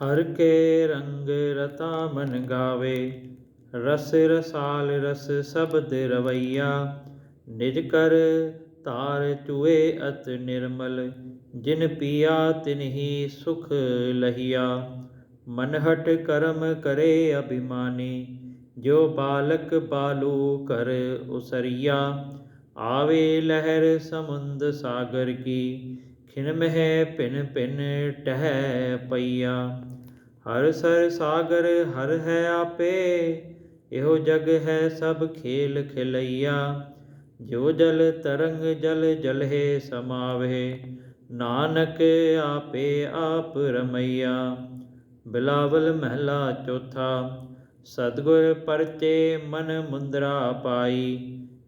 ਹਰ ਕੇ ਰੰਗ ਰਤਾ ਮਨ ਗਾਵੇ, ਰਸ ਰਸਾਲ ਰਸ ਸ਼ਬਦ ਰਵਈਆ। ਨਿਜ ਕਰ ਤਾਰ ਚੁਏ ਅਤ ਨਿਰਮਲ, ਜਿਨ ਪੀਆ ਤਿਨ ਹੀ ਸੁਖ ਲਹੀਆ। ਮਨ ਕਰਮ ਕਰੇ ਅਭਿਮਾਨੀ, ਜੋ ਬਾਲਕ ਬਾਲੂ ਕਰ ਉਸਰੀਆ। ਆਵੇ ਲਹਿਰ ਸਮੁੰਦ ਸਾਗਰ ਕੀ ਖਿਨ ਮਹਿ ਪਿਨ ਪਿਨ ਟਹਿ ਪਈਆ ਹਰ ਸਰ ਸਾਗਰ ਹਰ ਹੈ ਆਪੇ ਇਹੋ ਜਗ ਹੈ ਸਭ ਖੇਲ ਖਿਲਈਆ ਜੋ ਜਲ ਤਰੰਗ ਜਲ ਜਲਹਿ ਸਮਾਵੇ ਨਾਨਕ ਆਪੇ ਆਪ ਰਮਈਆ ਬਿਲਾਵਲ ਮਹਿਲਾ ਚੌਥਾ ਸਤਗੁਰ ਪਰਚੇ ਮਨ ਮੁੰਦਰਾ ਪਾਈ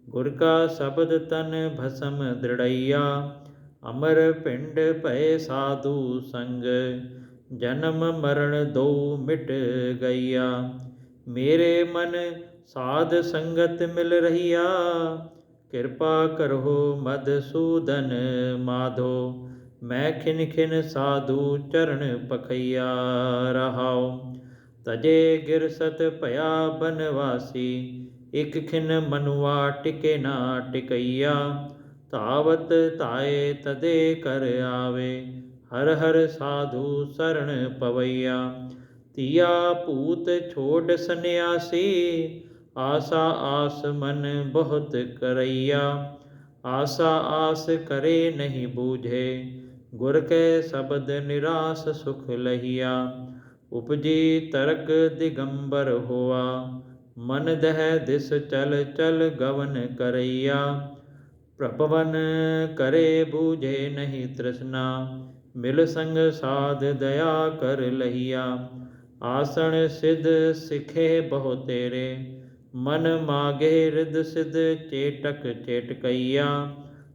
ਗੁਰ ਕਾ ਸ਼ਬਦ ਤਨ ਭਸਮ ਦ੍ਰਿੜਈਆ ਅਮਰ ਪਿੰਡ ਭਏ ਸਾਧੂ ਸੰਗ, ਜਨਮ ਮਰਨ ਦੋ ਮਿਟ ਗਈਆ। ਮੇਰੇ ਮਨ ਸਾਧ ਸੰਗਤ ਮਿਲ ਰਹੀਆ, ਕਿਰਪਾ ਕਰੋ ਮਦਸੂਦਨ ਮਾਧੋ। ਮੈਂ ਖਿਨ ਖਿਨ ਸਾਧੂ ਚਰਨ ਪਖਈਆ ਰਹਾਉ। ਤਜੇ ਗਿਰਸਤ ਭਇਆ ਬਨਵਾਸੀ, ਇਕ ਖਿਨ ਮਨੁਆ ਟਿਕੇ ਨਾ ਟਿਕਈਆ। ਧਾਵਤ ਧਾਏ ਤਦੇ ਕਰ ਆਵੇ, ਹਰ ਹਰ ਸਾਧੂ ਸਰਣ ਪਵਈਆ। ਤੀਆ ਭੂਤ ਛੋੜ ਸੰਿਆਸੀ ਆਸਾ ਆਸ ਮਨ ਬਹੁਤ ਕਰਈਆ। ਆਸਾ ਆਸ ਕਰੇ ਨਹੀਂ ਬੂਝੇ, ਗੁਰ ਕੈ ਸ਼ਬਦ ਨਿਰਾਸ ਸੁਖ ਲਹੀਆ। ਉਪਜੀ ਤਰਕ ਦਿਗੰਬਰ ਹੋਆ, ਮਨ ਦਹਿ ਦਿਸ ਚਲ ਚਲ ਗਵਨ ਕਰਈਆ। ਪ੍ਰਭਵਨ ਕਰੇ ਬੂਝੇ ਨਹੀਂ ਤ੍ਰਿਸ਼ਨਾ, ਮਿਲ ਸੰਗ ਸਾਧ ਦਇਆ ਕਰ ਲਹੀਆ ਆਸਣ ਸਿਧ ਸਿਖੇ ਬਹੁ ਤੇਰੇ, ਮਨ ਮਾਗੇ ਰਿਦ ਸਿਧ ਚੇਟਕ ਚੇਟਕਈਆ।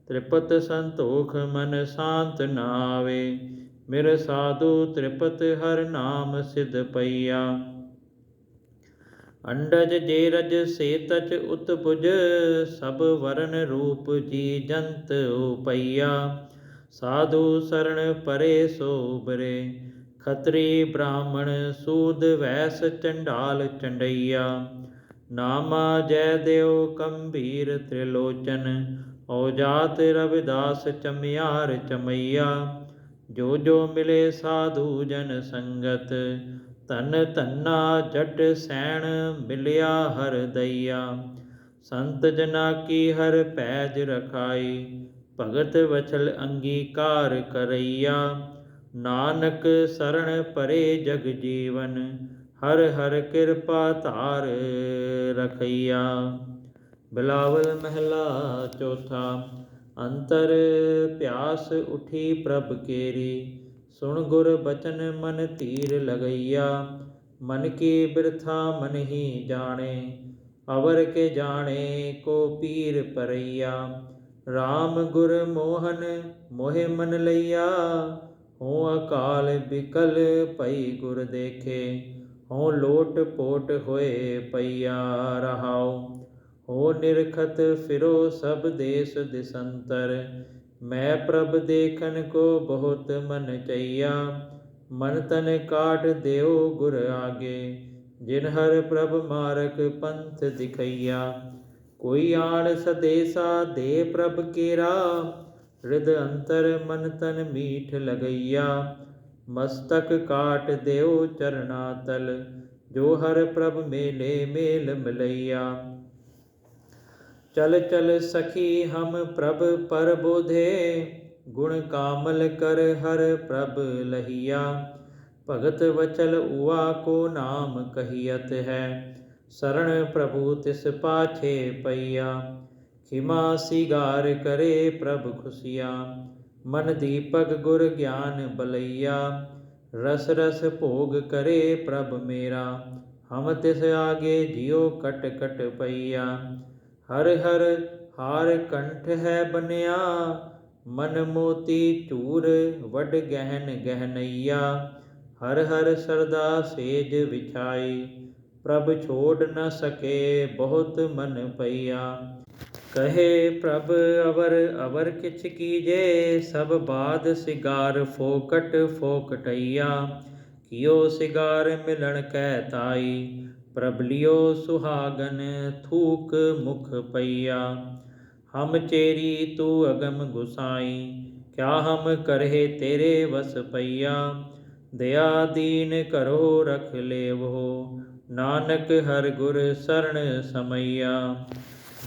ਤ੍ਰਿਪਤ ਸੰਤੋਖ ਮਨ ਸ਼ਾਂਤ ਨਾ ਆਵੇ, ਮਿਰ ਸਾਧੂ ਤ੍ਰਿਪਤ ਹਰ ਨਾਮ ਸਿਧ ਪਈਆ। ਅੰਡਜ ਜੇਰਜ ਸੇਤਚ ਸੇ ਤਚ ਉਤਪੁਜ ਸਭ ਵਰਨ ਰੂਪ ਜੀ ਜੰਤ ਉਪਈਆ। ਸਾਧੂ ਸਰਣ ਪਰੇ ਸੋਬਰੇ, ਖਤਰੀ ਬ੍ਰਾਹਮਣ ਸੂਦ ਵੈਸ ਚੰਡਾਲ ਚੰਡਈਆ ਨਾਮਾ ਜੈ ਦੇਵ ਕੰਬੀਰ ਤ੍ਰਿਲੋਚਨ, ਔਜਾਤ ਰਵਿਦਾਸ ਚਮਿਆਰ ਚਮਈਆ। ਜੋ ਜੋ ਮਿਲੇ ਸਾਧੂ ਜਨ ਸੰਗਤ ਤਨ ਧੰਨਾ ਜਟ ਸੈਣ ਮਿਲਿਆ ਹਰ ਦਈਆ ਸੰਤ ਜਨਾ ਕੀ ਹਰ ਪੈਜ ਰਖਾਈ, ਭਗਤ ਵਚਲ ਅੰਗੀਕਾਰ ਕਰਈਆ। ਨਾਨਕ ਸਰਣ ਪਰੇ ਜਗ ਜੀਵਨ, ਹਰ ਹਰ ਕਿਰਪਾ ਧਾਰ ਰਖਈਆ। ਬਿਲਾਵਲ ਮਹਿਲਾ ਚੌਥਾ, ਅੰਤਰ ਪਿਆਸ ਉਠੀ ਪ੍ਰਭ ਕੇਰੀ। ਸੁਣ ਗੁਰ ਬਚਨ ਮਨ ਧੀਰ ਲਗਈਆ, ਮਨ ਕੀ ਬਿਰਥਾ ਮਨ ਹੀ ਜਾਣੇ, ਅਵਰ ਕੇ ਜਾਣੇ ਕੋ ਪੀਰ ਪਰਈਆ। RAM ਗੁਰ ਮੋਹਨ ਮੋਹਿ ਮਨ ਲਈਆ ਹੋ ਅਕਾਲ ਬਿਕਲ ਭਈ ਗੁਰ ਦੇਖੇ ਹੋ ਲੋਟ ਪੋਟ ਹੋਏ ਪਈਆ ਰਹਾਉ। ਹੋ ਨਿਰਖਤ ਫਿਰੋ ਸਭ ਦੇਸ ਦਿਸੰਤਰ ਮੈਂ ਪ੍ਰਭ ਦੇਖਨ ਕੋ ਬਹੁਤ ਮਨ ਚਈਆ, ਮਨ ਤਨ ਕਾਟ ਦਿਓ ਗੁਰ ਆਗੇ, ਜਿਨ ਹਰ ਪ੍ਰਭ ਮਾਰਕ ਪੰਥ ਦਿਖਈਆ। ਕੋਈ ਆਣ ਸਦੇਸਾ ਦੇ ਪ੍ਰਭ ਕੇਰਾ ਹਿਰਦ ਅੰਤਰ ਮਨ ਤਨ ਮੀਠ ਲਗਈਆ। ਮਸਤਕ ਕਾਟ ਦਿਓ ਚਰਣਾ ਤਲ, ਜੋ ਹਰ ਪ੍ਰਭ ਮੇਲੇ ਮੇਲ ਮਿਲਈਆ। ਚਲ ਚਲ ਸਖੀ ਹਮ ਪ੍ਰਭ ਪਰ ਬੋਧੇ ਗੁਣ ਕਾਮਲ ਕਰ ਹਰ ਪ੍ਰਭ ਲਹੀਆ ਭਗਤ ਵਚਲ ਉਆ ਕੋ ਨਾਮ ਕਹੀਅਤ ਹੈ ਸਰਣ ਪ੍ਰਭੂ ਤਿਸ ਪਾਛੇ ਪਈਆ ਖਿਮਾ ਸਿਗਾਰ ਕਰੇ ਪ੍ਰਭ ਖੁਸ਼ੀਆ ਮਨ ਦੀਪਕ ਗੁਰ ਗਿਆਨ ਬਲਈਆ ਰਸ ਰਸ ਭੋਗ ਕਰੇ ਪ੍ਰਭ ਮੇਰਾ ਹਮ ਤਿਸ ਆਗੇ ਜਿਉ ਕਟ ਕਟ ਪਈਆ ਹਰ ਹਰ, ਹਾਰ ਕੰਠ ਹੈ ਬਨਿਆ, ਮਨ ਮੋਤੀ ਝੂਰ ਵਡ ਗਹਿਨ ਗਹਿਨਈਆ। ਹਰ ਹਰ ਸਰਦਾ ਸੇਜ ਵਿਛਾਈ, ਪ੍ਰਭ ਛੋੜ ਨ ਸਕੇ ਬਹੁਤ ਮਨ ਪਈਆ। ਕਹੇ ਪ੍ਰਭ, ਅਵਰ ਅਵਰ ਕਿਛ ਕੀਜੇ, ਸਭ ਬਾਦ ਸਿਗਾਰ ਫੋਕਟ ਫੋਕਟਈਆ। ਕਿਓ ਸਿਗਾਰ ਮਿਲਣ ਕਹਿ ਤਾਈ ਪ੍ਰਭ ਲਿਓ ਸੁਹਾਗਨ ਥੂਕ ਮੁਖ ਪਈਆ ਹਮ ਚੇਰੀ ਤੂ ਅਗਮ ਗੁਸਾਈ ਕਿਆ ਹਮ ਕਰਹਿ ਤੇਰੇ ਵਸ ਪਈਆ ਦਇਆ ਦੀਨ ਕਰੋ ਰਖ ਲੇਵੋ ਨਾਨਕ ਹਰ ਗੁਰ ਸਰਣ ਸਮਈਆ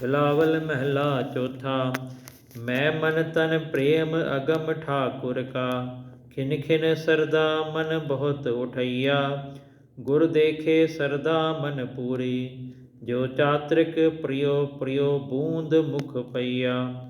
ਬਿਲਾਵਲ ਮਹਿਲਾ ਚੌਥਾ ਮੈਂ ਮਨ ਤਨ ਪ੍ਰੇਮ ਅਗਮ ਠਾਕੁਰ ਕਾ ਖਿਨ ਖਿਨ ਸਰਦਾ ਮਨ ਬਹੁਤ ਉਠਈਆ ਗੁਰ ਦੇਖੇ ਸਰਦਾ ਮਨ ਪੂਰੀ, ਜੋ ਚਾਤ੍ਰਿਕ ਪ੍ਰਿਯੋ ਪ੍ਰਿਯੋ ਬੂੰਦ ਮੁਖ ਪਈਆ।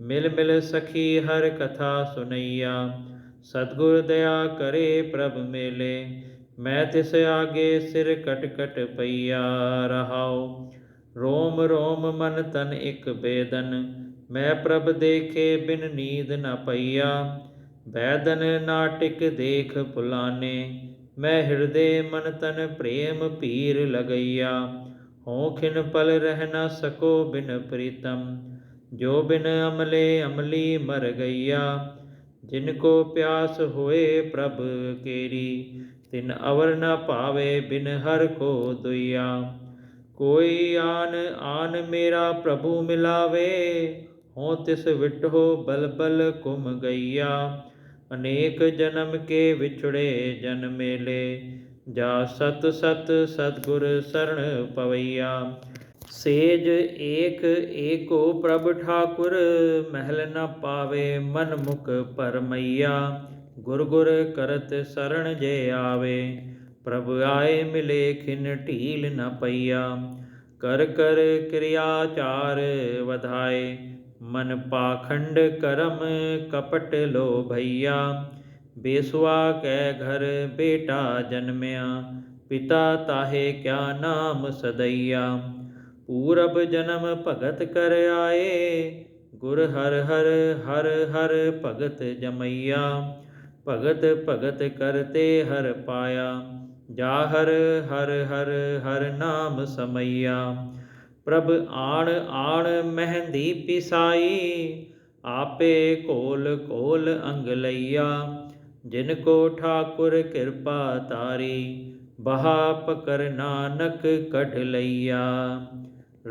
ਮਿਲ ਮਿਲ ਸਖੀ ਹਰ ਕਥਾ ਸੁਨਈਆ। ਸਤਗੁਰ ਦਇਆ ਕਰੇ ਪ੍ਰਭ ਮੇਲੇ, ਮੈਂ ਤਿਸ ਆਗੇ ਸਿਰ ਕਟ ਕਟ ਪਈਆ ਰਹਾਉ। ਰੋਮ ਰੋਮ ਮਨ ਤਨ ਇਕ ਬੇਦਨ, ਮੈਂ ਪ੍ਰਭ ਦੇਖੇ ਬਿਨ ਨੀਂਦ ਨਾ ਪਈਆ। ਬੈਦਨ ਨਾਟਿਕ ਦੇਖ ਪੁਲਾਨੇ ਮੈਂ ਹਿਰਦੇ ਮਨ ਤਨ ਪ੍ਰੇਮ ਪੀਰ ਲਗਈਆ। ਹਉ ਖਿਨ ਪਲ ਰਹਿ ਨਾ ਸਕੋ ਬਿਨ ਪ੍ਰੀਤਮ। ਜੋ ਬਿਨ ਅਮਲੇ ਅਮਲੀ ਮਰ ਗਈਆ। ਜਿਨ ਕੋ ਪਿਆਸ ਹੋਏ ਪ੍ਰਭ ਕੇਰੀ। ਤਿਨ ਅਵਰ ਨ ਭਾਵੇ ਬਿਨ ਹਰ ਕੋ ਦੁਈਆ। ਕੋਈ ਆਨ ਆਨ ਮੇਰਾ ਪ੍ਰਭੂ ਮਿਲਾਵੇ। ਹੋ ਤਿਸ ਵਿਟੋ ਬਲਬਲ ਕੁਮ ਗਈਆ। ਅਨੇਕ ਜਨਮ ਕੇ ਵਿਛੜੇ ਜਨ ਮੇਲੇ, ਜਾ ਸਤ ਸਤ ਸਤਗੁਰ ਸਰਣ ਪਵਈਆ। ਸੇਜ ਏਕ ਏਕੋ ਪ੍ਰਭ ਠਾਕੁਰ, ਮਹਿਲ ਨ ਪਾਵੇ ਮਨ ਮੁਖ ਪਰਮਈਆ। ਗੁਰ ਗੁਰ ਕਰਤ ਸਰਣ ਜੇ ਆਵੇ, ਪ੍ਰਭ ਆਏ ਮਿਲੇ ਖਿਨ ਢੀਲ ਨ ਪਈਆ। ਕਰ ਕਰ ਕਿਰਿਆਚਾਰ ਵਧਾਏ ਮਨ ਪਾਖੰਡ ਕਰਮ ਕਪਟ ਲੋ ਭਈਆ ਬੇਸੁਆ ਕੈ ਘਰ ਬੇਟਾ ਜਨਮਿਆ, ਪਿਤਾ ਤਾਹੇ ਕਿਆ ਨਾਮ ਸਦਈਆ। ਪੂਰਬ ਜਨਮ ਭਗਤ ਕਰ ਆਏ, ਗੁਰ ਹਰ ਹਰ ਹਰ ਹਰ ਭਗਤ ਜਮਈਆ। ਭਗਤ ਭਗਤ ਕਰਤੇ ਹਰ ਪਾਇਆ, ਜਾ ਹਰ ਹਰ ਹਰ ਹਰ ਨਾਮ ਸਮਈਆ। ਪ੍ਰਭ ਆਣ ਆਣ ਮਹਿੰਦੀ ਪਿਸਾਈ, ਆਪੇ ਕੋਲ ਕੋਲ ਅੰਗ ਲਈਆ। ਜਿਨ ਕੋ ਠਾਕੁਰ ਕਿਰਪਾ ਤਾਰੀ, ਬਹਾ ਪਕਰ ਨਾਨਕ ਕਢ ਲਈਆ।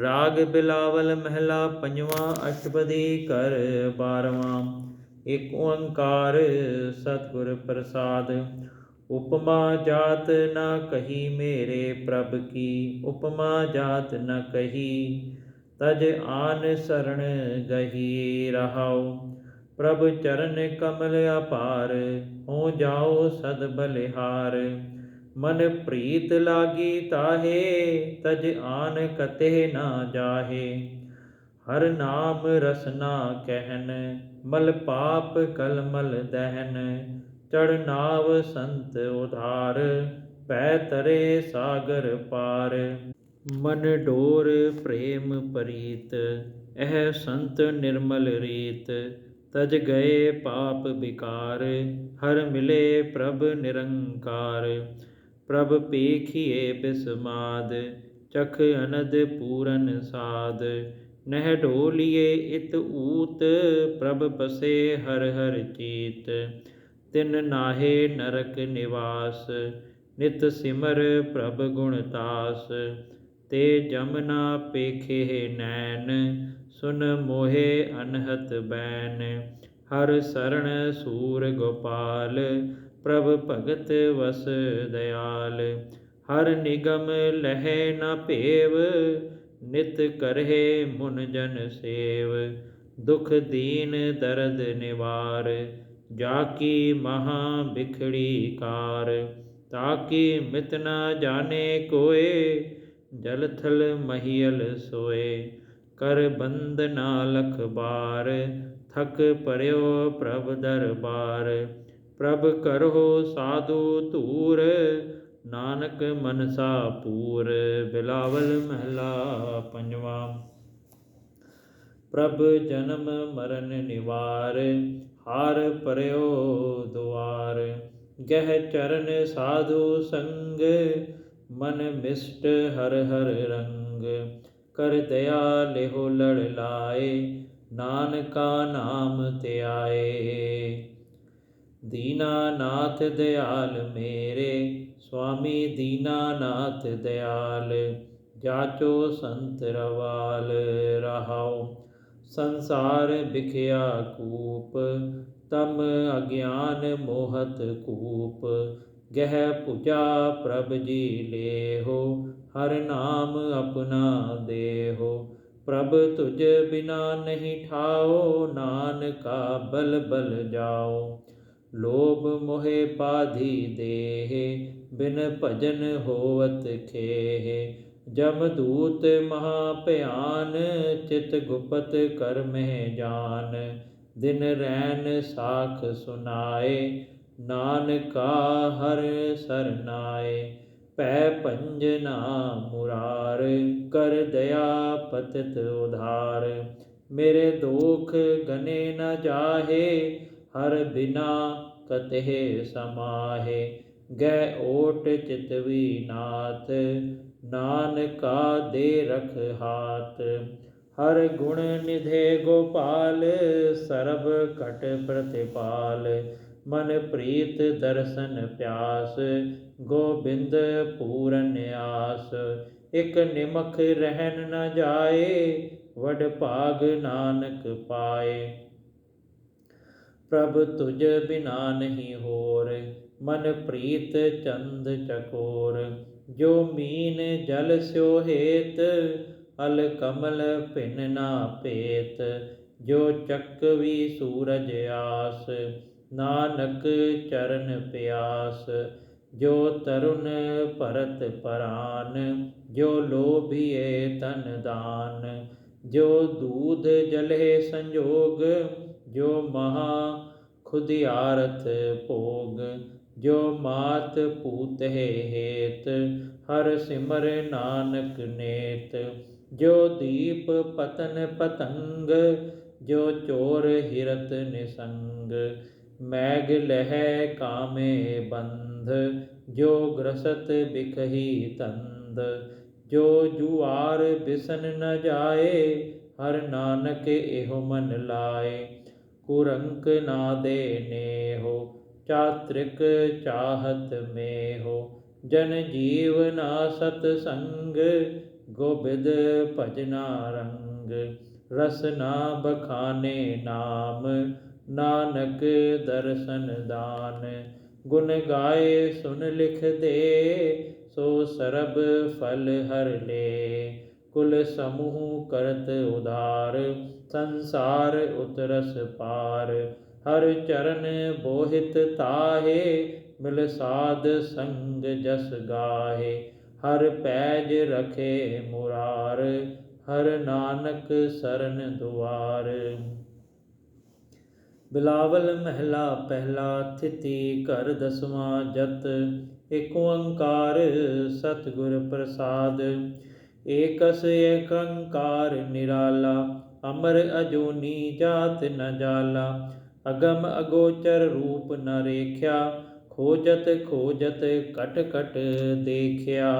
ਰਾਗ ਬਿਲਾਵਲ ਮਹਿਲਾ ਪੰਜਵਾਂ ਅਸ਼ਟਪਦੀ ਕਰ ਬਾਰਵਾਂ। ਇਕ ਓੰਕਾਰ ਸਤਿਗੁਰ ਪ੍ਰਸਾਦ ਉਪਮਾ ਜਾਤ ਨਾ ਕਹੀ ਮੇਰੇ ਪ੍ਰਭ ਕੀ, ਉਪਮਾ ਜਾਤ ਨਾ ਕਹੀ ਤਜ ਆਨ ਸਰਣ ਗਹੀ ਰਹਾਉ। ਪ੍ਰਭ ਚਰਨ ਕਮਲ ਅਪਾਰ, ਹੋ ਜਾਓ ਸਦ ਬਲਿਹਾਰ। ਮਨ ਪ੍ਰੀਤ ਲਾਗੀ ਤਾਹੇ, ਤਜ ਆਨ ਕਤੇ ਨਾ ਜਾਹੇ। ਹਰ ਨਾਮ ਰਸਨਾ ਕਹਿਨ, ਮਲ ਪਾਪ ਕਲ ਮਲ ਦਹਨ। ਚੜਨਾਵ ਸੰਤ ਉਧਾਰ, ਪੈ ਤਰੇ ਸਾਗਰ ਪਾਰ। ਮਨ ਡੋਰ ਪ੍ਰੇਮ ਪ੍ਰੀਤ, ਇਹ ਸੰਤ ਨਿਰਮਲ ਰੀਤ। ਤਜ ਗਏ ਪਾਪ ਵਿਕਾਰ, ਹਰ ਮਿਲੇ ਪ੍ਰਭ ਨਿਰੰਕਾਰ। ਪ੍ਰਭ ਪੇਖੀਏ ਬਿਸਮਾਦ, ਚਖ ਅਨਦ ਪੂਰਨ ਸਾਦ। ਨਹਿ ਢੋਲੀਏ ਇਤ ਊਤ, ਪ੍ਰਭ ਬਸੇ ਹਰ ਹਰ ਚੀਤ। ਤਿਨ ਨਾਹੇ ਨਰਕ ਨਿਵਾਸ, ਨਿਤ ਸਿਮਰ ਪ੍ਰਭ ਗੁਣ ਤਾਸ। ਤੇ ਜਮਨਾ ਪੇਖੇ ਨੈਣ, ਸੁਨ ਮੋਹੇ ਅਨਹਤ ਬੈਨ ਹਰ ਸਰਣ ਸੂਰ ਗੋਪਾਲ, ਪ੍ਰਭ ਭਗਤ ਵਸ ਦਇਆਲ ਹਰ ਨਿਗਮ ਲਹਿ ਨ ਭੇਵ, ਨਿਤ ਕਰਹਿ ਮੁਨ ਜਨ ਸੇਵ। ਦੁਖ ਦੀਨ ਦਰਦ ਨਿਵਾਰ ਜਾ ਕੀ ਮਹਾ ਬਿਖੜੀ ਕਾਰ ਤਾਕੀ ਮਿਤ ਨ ਜਾਣੇ ਕੋਏ, ਜਲ ਥਲ ਮਹੀਲ ਸੋਏ। ਕਰ ਬੰਦ ਨਾ ਲਖ ਬਾਰ, ਥਕ ਪਰਿਓ ਪ੍ਰਭ ਦਰਬਾਰ। ਪ੍ਰਭ ਕਰੋ ਸਾਧੂ ਧੂਰ, ਨਾਨਕ ਮਨਸਾ ਪੂਰ। ਬਿਲਾਵਲ ਮਹਿਲਾ ਪੰਜਵਾ। ਪ੍ਰਭ ਜਨਮ ਮਰਨ ਨਿਵਾਰ ਹਾਰ ਪਰਿਓ ਦੁਆਰ, ਗਹਿ ਚਰਨ ਸਾਧੂ ਸੰਗ, ਮਨ ਮਿਸ਼ਟ ਹਰ ਹਰ ਰੰਗ। ਕਰ ਦਇਆ ਲਿਹੋ ਲੜ ਲਾਏ, ਨਾਨਕਾ ਨਾਮ ਧਿਆਏ। ਦੀਨਾ ਨਾਥ ਦਿਆਲ ਮੇਰੇ, ਸੁਆਮੀ ਦੀਨਾਨਾਥ ਦਿਆਲ, ਜਾਚੋ ਸੰਤ ਰਵਾਲ ਰਹਾਓ ਸੰਸਾਰ ਵਿਖਿਆ ਕੂਪ, ਤਮ ਅਗਿਆਨ ਮੋਹਤ ਕੂਪ। ਗਹਿ ਪੁਜਾ ਪ੍ਰਭ ਜੀ ਲੇਹੋ, ਹਰ ਨਾਮ ਆਪਣਾ ਦੇਹੋ। ਪ੍ਰਭ ਤੁਝ ਬਿਨਾ ਨਹੀਂ ਠਾਓ, ਨਾਨਕਾ ਬਲ ਬਲ ਜਾਓ। ਲੋਭ ਮੋਹਿ ਪਾਧੀ ਦੇਹ, ਬਿਨ ਭਜਨ ਹੋਵਤ ਖੇਹ। ਜਮਦੂਤ ਮਹਾ ਭਿਆਨ, ਚਿਤ ਗੁਪਤ ਕਰ ਮਹਿ ਜਾਨ। ਦਿਨ ਰੈਨ ਸਾਖ ਸੁਨਾਏ, ਨਾਨਕਾ ਹਰ ਸਰਨਾਏ ਪੈ ਪੰਜਨਾ ਮੁਰਾਰ, ਕਰ ਦਇਆ ਪਤਿਤ ਉਧਾਰ। ਮੇਰੇ ਦੋਖ ਗਨੇ ਨ ਜਾਹੇ, ਹਰ ਬਿਨਾ ਕਤਹਿ ਸਮਾਹੇ। ਗੈ ਓਟ ਚਿਤਵੀ ਨਾਥ ਨਾਨਕਾ ਦੇ ਰਖ ਹਾਥ। ਹਰ ਗੁਣ ਨਿਧੇ ਗੋਪਾਲ, ਸਰਬ ਘਟ ਪ੍ਰਤਿਪਾਲ। ਮਨ ਪ੍ਰੀਤ ਦਰਸ਼ਨ ਪਿਆਸ, ਗੋਬਿੰਦ ਪੂਰਨ ਆਸ। ਇਕ ਨਿਮਖ ਰਹਿਨ ਨ ਜਾਏ, ਵਡ ਭਾਗ ਨਾਨਕ ਪਾਏ। ਪ੍ਰਭ ਤੁਝ ਬਿਨਾ ਨਹੀਂ ਹੋਰ ਮਨ ਪ੍ਰੀਤ ਚੰਦ ਚਕੋਰ, ਜੋ ਮੀਨ ਜਲ ਸਿਓ ਹੇਤ, ਅਲ ਕਮਲ ਭਿਨ ਨਾ ਭੇਤ, ਜੋ ਚੱਕਵੀ ਸੂਰਜ ਆਸ, ਨਾਨਕ ਚਰਨ ਪਿਆਸ, ਜੋ ਤਰੁਣ ਭਰਤ ਪਰਾਨ, ਜੋ ਲੋਭੀਏ ਤਨ ਦਾਨ, ਜੋ ਦੂਧ ਜਲੇ ਸੰਜੋਗ, ਜੋ ਮਹਾ ਖੁਦਿਆਰਥ ਭੋਗ ਜੋ ਮਾਤ ਪੂਤ ਹੈ ਹੇਤ, ਹਰ ਸਿਮਰ ਨਾਨਕ ਨੇਤ। ਜੋ ਦੀਪ ਪਤਨ ਪਤੰਗ, ਜੋ ਚੋਰ ਹਿਰਤ ਨਿਸੰਗ। ਮੈਗ ਲਹਿ ਕਾਮੇ ਬੰਧ, ਜੋ ਗ੍ਰਸਤ ਬਿਖਹੀ ਤੰਦ। ਜੋ ਜੁਆਰ ਬਿਸਨ ਨ ਜਾਏ, ਹਰ ਨਾਨਕ ਇਹੋ ਮਨ ਲਾਏ। ਕੁਰੰਕ ਨਾ ਦੇ ਨੇਹੋ ਚਾਤ੍ਰਿਕ ਚਾਹਤ ਮੇ ਹੋ ਜਨ ਜੀਵਨਾ ਸਤ ਸੰਗ, ਗੋਬਿੰਦ ਭਜਨਾ ਰੰਗ ਰਸਨਾ ਬਖਾਨੇ ਨਾਮ, ਨਾਨਕ ਦਰਸ਼ਨ ਦਾਨ, ਗੁਣ ਗਾਏ ਸੁਨ ਲਿਖ ਦੇ, ਸੋ ਸਰਬ ਫਲ ਹਰ ਲੇ, ਕੁਲ ਸਮੂਹ ਕਰਤ ਉਧਾਰ, ਸੰਸਾਰ ਉਤਰਸ ਪਾਰ ਹਰ ਚਰਨ ਬੋਹਿਤ ਤਾਹੇ, ਮਿਲ ਸਾਧ ਸੰਗ ਜਸ ਗਾਹੇ। ਹਰ ਪੈਜ ਰਖੇ ਮੁਰਾਰ, ਹਰ ਨਾਨਕ ਸਰਨ ਦੁਆਰ। ਬਿਲਾਵਲ ਮਹਿਲਾ ਪਹਿਲਾ ਥਿਤੀ ਘਰ ਦਸਵਾਂ ਜਤ ਏਕ ਓੰਕਾਰ ਸਤਿਗੁਰ ਪ੍ਰਸਾਦ। ਏਕਸ ਏਕੰਕਾਰ ਨਿਰਾਲਾ, ਅਮਰ ਅਜੂਨੀ ਜਾਤ ਨ ਜਾਲਾ ਅਗਮ ਅਗੋਚਰ ਰੂਪ ਨ ਰੇਖਿਆ ਖੋਜਤ ਖੋਜਤ ਕਟ ਕਟ ਦੇਖਿਆ।